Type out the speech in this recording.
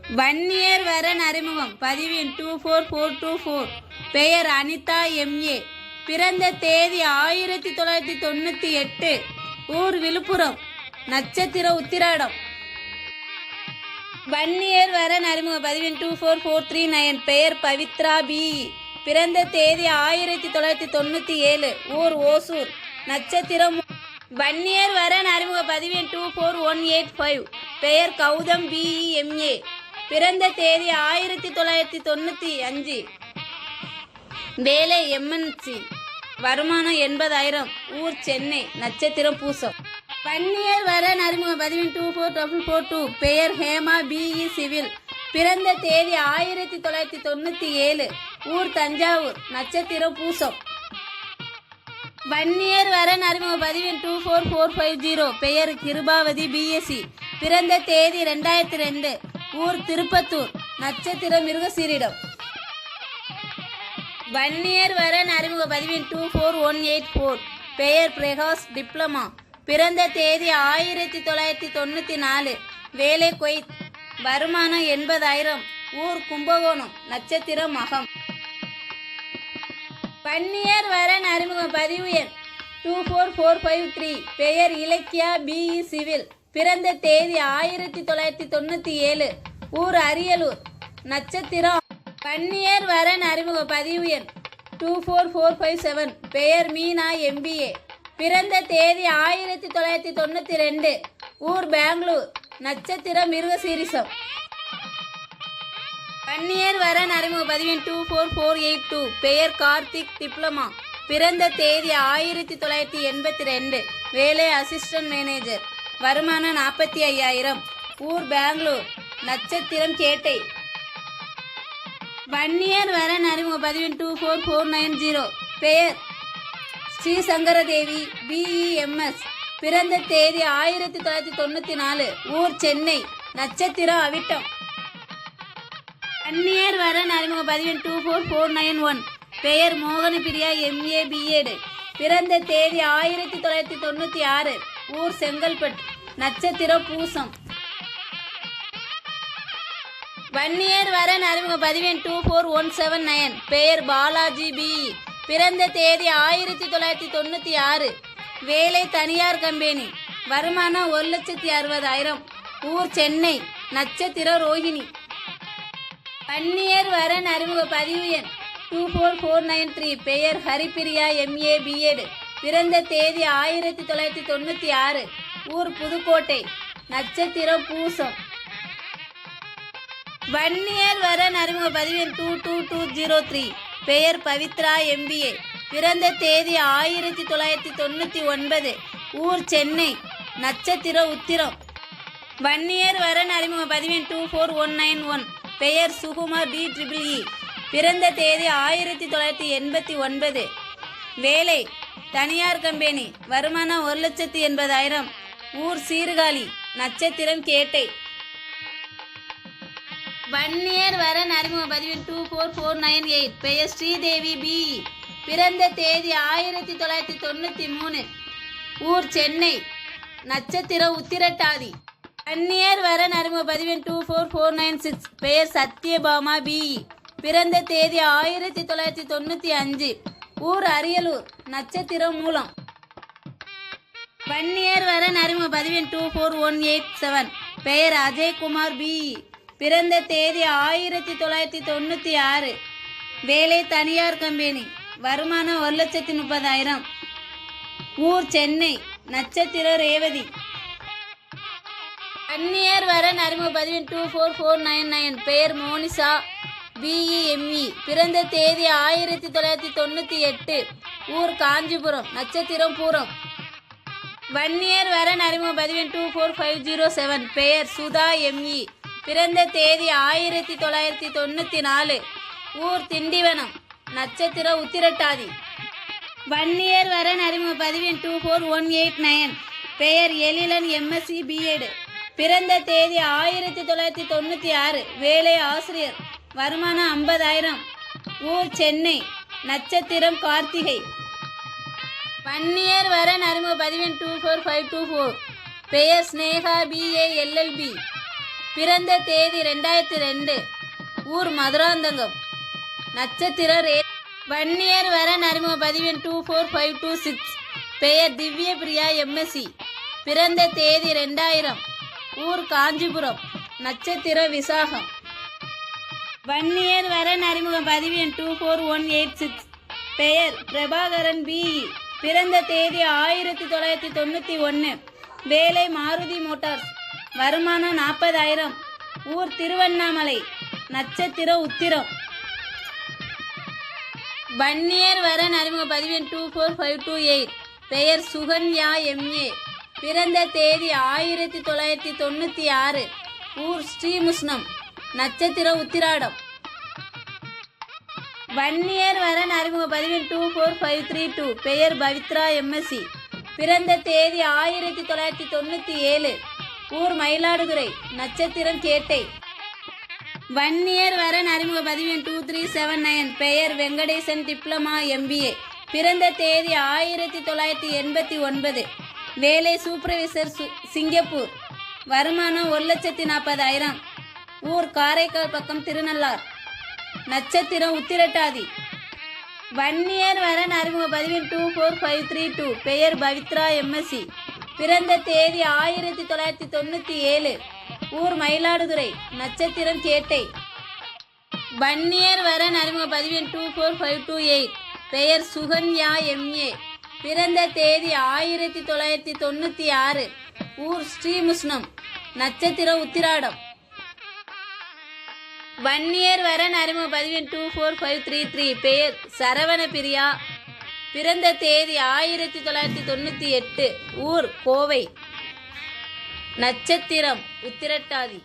வன்னியர் வரன் அறிமுகம் பதிவு எண் two four four two four பெயர் அனிதா எம்ஏ பிறந்த தேதி ஆயிரத்தி தொள்ளாயிரத்தி தொண்ணூற்றி எட்டு. ஊர் விழுப்புரம். நட்சத்திர உத்திராடம். வன்னியர் வரன் அறிமுகம் பதிவு எண் two four four three nine பெயர் பவித்ரா பி பிறந்த தேதி ஆயிரத்தி தொள்ளாயிரத்தி தொண்ணூற்றி ஏழு. ஊர் ஓசூர். நட்சத்திரம் வன்னியர் வரன் அறிமுக பதிவு two four one eight five பெயர் கௌதம் பிஇஎம்ஏ பிறந்த தேதி ஆயிரத்தி தொள்ளாயிரத்தி தொண்ணூற்றி அஞ்சு. வேலை எம்என்சி. வருமானம் எண்பதாயிரம். ஊர் சென்னை. நட்சத்திரம் பூசம். பன்னியர் வரன் அறிமுகம் பதிவின் two four double four two. பெயர் ஹேமா பிஇ சிவில். பிறந்த தேதி ஆயிரத்தி தொள்ளாயிரத்தி தொண்ணூற்றி ஏழு. ஊர் தஞ்சாவூர். நட்சத்திரம் பூசம். வன்னியர் வரன் அறிமுக பதிவின் two four four five zero. பெயர் கிருபாவதி பிஎஸ்சி பிறந்த தேதி ரெண்டாயிரத்தி ரெண்டு. ஊர் திருப்பத்தூர். நட்சத்திரம் மிருகசீரிடம் வன்னியர் வரன் அறிமுக பதிவின் two four one eight four பெயர் பிரகாஷ் டிப்ளமா. பிறந்த தேதி ஆயிரத்தி தொள்ளாயிரத்தி தொண்ணூற்றி நாலு. வேலை கொய்த். வருமானம் எண்பதாயிரம். ஊர் கும்பகோணம். நட்சத்திரம் மகம் வன்னியர் வரன் அறிமுக பதிவு எண் two four four five three பெயர் இலக்கியா பிஇ சிவில். பிறந்த தேதி ஆயிரத்தி தொள்ளாயிரத்தி தொண்ணூற்றி ஏழு. ஊர் அரியலூர். நட்சத்திரம் பன்னியர் வரன் அறிமுக பதிவு எண் two four four five seven பெயர் மீனா எம்பிஏ பிறந்த தேதி ஆயிரத்தி தொள்ளாயிரத்தி தொண்ணூற்றி ரெண்டு ஊர் பெங்களூர். நட்சத்திரம் மிருகசீரிசம். பன்னியர் வரன் அறிமுக பதிவின் two four four eight two பெயர் கார்த்திக் டிப்ளமா. பிறந்த தேதி ஆயிரத்தி தொள்ளாயிரத்தி எண்பத்தி ரெண்டு வேலை அசிஸ்டன்ட் மேனேஜர் வருமானம் நாற்பத்தி ஐயாயிரம். ஊர் பெங்களூர். நட்சத்திரம் கேட்டை. வன்னியர் வரன் அறிமுக பதிவின் two four four nine zero பெயர் ஸ்ரீ சங்கரதேவி பிஇஎம்எஸ் பிறந்த தேதி ஆயிரத்தி தொள்ளாயிரத்தி தொண்ணூற்றி நாலு. ஊர் சென்னை. நட்சத்திரம் அவிட்டம். அந்நியர் வரன் அறிமுக பதிவின் two four four nine one பெயர் மோகன பிரியா எம்ஏ பிஎடு பிறந்த தேதி ஆயிரத்தி தொள்ளாயிரத்தி தொண்ணூற்றி ஆறு. ஊர் செங்கல்பட்டு. நட்சத்திரம் பூசம். வன்னியர் வரன் அறிமுக பதிவெண் two four one seven nine பெயர் பாலாஜி பி. பிறந்த தேதி ஆயிரத்தி தொள்ளாயிரத்தி தொண்ணூற்றி ஆறு. வேலை தனியார் கம்பெனி. வருமானம் ஒரு லட்சத்தி அறுபதாயிரம். ஊர் சென்னை. நட்சத்திரம் ரோஹிணி. வன்னியர் வரன் அறிமுக பதிவு எண். Two four four nine three பெயர் ஹரிப்பிரியா எம்ஏ பிஎட் பிறந்த தேதி ஆயிரத்தி தொள்ளாயிரத்தி தொண்ணூற்றி ஆறு. ஊர் புதுக்கோட்டை. நட்சத்திரம் பூசம். வன்னியர் வரன் அறிமுக பதிவு two two two zero three பெயர் பவித்ரா எம்பிஏ பிறந்த தேதி ஆயிரத்தி தொள்ளாயிரத்தி தொண்ணூற்றி ஒன்பது. ஊர் சென்னை. நட்சத்திர உத்திரம். வன்னியர் வரன் அறிமுக பதிவெண் two four one nine one பெயர் சுகுமார் டி ட்ரிபிள் இ பிறந்த தேதி ஆயிரத்தி தொள்ளாயிரத்தி எண்பத்தி ஒன்பது. வேலை. தனியார் கம்பெனி. வருமானம் ஒரு லட்சத்தி எண்பதாயிரம். ஊர் சீர்காழி. நட்சத்திரம் கேட்டை. வன்னியர் வரன் அறிமுக பதிவு two four four nine eight பெயர் ஸ்ரீதேவி பி பிறந்த தேதி ஆயிரத்தி தொள்ளாயிரத்தி தொண்ணூற்றி மூணு. ஊர் சென்னை. நட்சத்திரம் உத்திரட்டாதி. வன்னியர் வரன் அறிமுக பதிவெண் two four four nine six பெயர் சத்யபாமா பி பிறந்த தேதி ஆயிரத்தி தொள்ளாயிரத்தி தொண்ணூற்றி அஞ்சு. ஊர் அரியலூர். நட்சத்திரம் மூலம். வன்னியர் வரன் அறிமுக பதிவெண் two four one eight seven பெயர் அஜய்குமார் பி பிறந்த தேதி ஆயிரத்தி தொள்ளாயிரத்தி தொண்ணூற்றி ஆறு. வேலை தனியார் கம்பெனி. வருமானம் ஒரு லட்சத்தி முப்பதாயிரம். ஊர் சென்னை நட்சத்திர ரேவதி. அந்நியர் வர அறிமுக பதிவு two four four nine nine. பெயர் மோனிஷா பிஇஎம்இ பிறந்த தேதி ஆயிரத்தி தொள்ளாயிரத்தி தொண்ணூற்றி எட்டு. ஊர் காஞ்சிபுரம் நட்சத்திரம் பூரம். வன்னியர் வரன் அறிமுக பதிவெண் two four five zero seven. பெயர் சுதா எம்இ பிறந்த தேதி ஆயிரத்தி தொள்ளாயிரத்தி தொண்ணூற்றி நாலு. ஊர் திண்டிவனம். நட்சத்திர உத்திரட்டாதி. வன்னியர் வரன் அறிமுக பதிவின் two four one eight nine பெயர் எழிலன் எம்எஸ்சி பிஎட் பிறந்த தேதி ஆயிரத்தி தொள்ளாயிரத்தி தொண்ணூற்றி ஆறு. வேலை ஆசிரியர். வருமானம் ஐம்பதாயிரம். ஊர் சென்னை. நட்சத்திரம் கார்த்திகை. வன்னியர் வரன் அறிமுக பதிவின் two four five two four பெயர் ஸ்னேகா பிஏ எல்எல்பி பிறந்த தேதி ரெண்டாயிரத்தி ரெண்டு. ஊர் மதுராந்தகம். நட்சத்திர ரே வன்னியர் வரன் அறிமுக பதிவின் two four five two six பெயர் திவ்ய பிரியா எம்எஸ்சி பிறந்த தேதி ரெண்டாயிரம். ஊர் காஞ்சிபுரம். நட்சத்திர விசாகம். வன்னியர் வரன் அறிமுக பதிவெண் two four one eight six பெயர் பிரபாகரன் பிஇ பிறந்த தேதி ஆயிரத்தி தொள்ளாயிரத்தி தொண்ணூற்றி ஒன்று வேலை மாருதி மோட்டார்ஸ். வருமானம் நாற்பதாயிரம். ஊர் திருவண்ணாமலை. நட்சத்திர உத்திரம். வன்னியர் வரன் அறிமுக பதிவு two four five two eight. பெயர் சுகன்யா எம்ஏ பிறந்த தேதி ஆயிரத்தி தொள்ளாயிரத்தி தொண்ணூற்றி ஆறு. ஊர் ஸ்ரீமுஷ்ணம். நட்சத்திர உத்திராடம். வன்னியர் வரன் அறிமுக பதிவு two four five three two. பெயர் பவித்ரா எம்எஸ்சி பிறந்த தேதி ஆயிரத்தி தொள்ளாயிரத்தி தொண்ணூற்றி ஏழு. ஊர் மயிலாடுதுறை. நட்சத்திரம் கேட்டை. வன்னியர் வரன் அறிமுக பதிவெண் டூ த்ரீ செவன் நைன் பெயர் வெங்கடேசன் டிப்ளமா எம்பிஏ பிறந்த தேதி ஆயிரத்தி தொள்ளாயிரத்தி எண்பத்தி ஒன்பது. வேலை சூப்பர்வைசர் சு சிங்கப்பூர். வருமானம் ஒரு லட்சத்தி நாற்பதாயிரம். ஊர் காரைக்கால் பக்கம் திருநள்ளார் நட்சத்திரம் உத்திரட்டாதி. வன்னியர் வரன் அறிமுக பதிவெண் two four five three two பெயர் பவித்ரா எம்எஸ்சி பிறந்த தேதி ஆயிரத்தி தொள்ளாயிரத்தி தொண்ணூற்றி ஏழு. ஊர் மயிலாடுதுறை நட்சத்திரம் கேட்டை. வன்னியர் வரன் அறிமுக பதிவெண் two four five two eight பெயர் சுகன்யா எம்ஏ பிறந்த தேதி ஆயிரத்தி தொள்ளாயிரத்தி தொண்ணூற்றி ஆறு. ஊர் ஸ்ரீமுஷ்ணம் நட்சத்திரம் உத்திராடம். வன்னியர் வரன் அறிமுக பதிவின் two four five three three பெயர் சரவண பிரியா. பிறந்த தேதி ஆயிரத்தி தொள்ளாயிரத்தி தொண்ணூற்றி எட்டு. ஊர் கோவை. நட்சத்திரம் உத்திரட்டாதி.